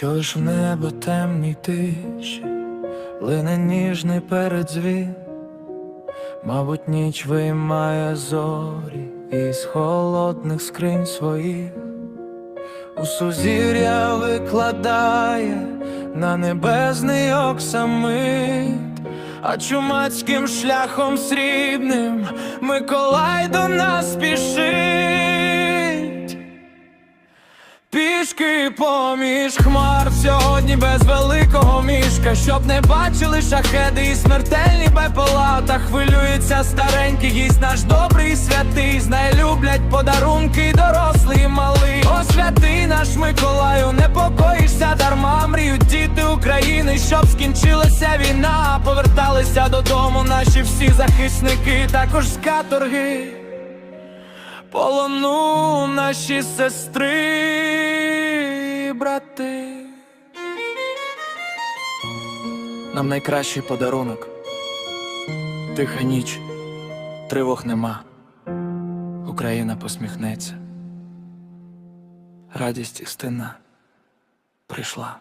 Чуєш в небо темній тиші, лине ніжний передзвін, мабуть, ніч виймає зорі із холодних скринь своїх, у сузір'я викладає на небесний оксамит, а чумацьким шляхом срібним Миколай до нас спішить. Пішки поміж. Хмар сьогодні без великого мішка, щоб не бачили шахеди і смертельні бепела Та хвилюється старенький гість наш добрий святий. Знай люблять подарунки дорослий і малий. О, святий наш Миколаю, не покоїшся дарма. Мріють діти України, щоб скінчилася війна. Поверталися додому наші всі захисники, також з каторги полону наші сестри, брати. Нам найкращий подарунок. Тиха ніч, тривог нема. Україна посміхнеться. Радість істина прийшла.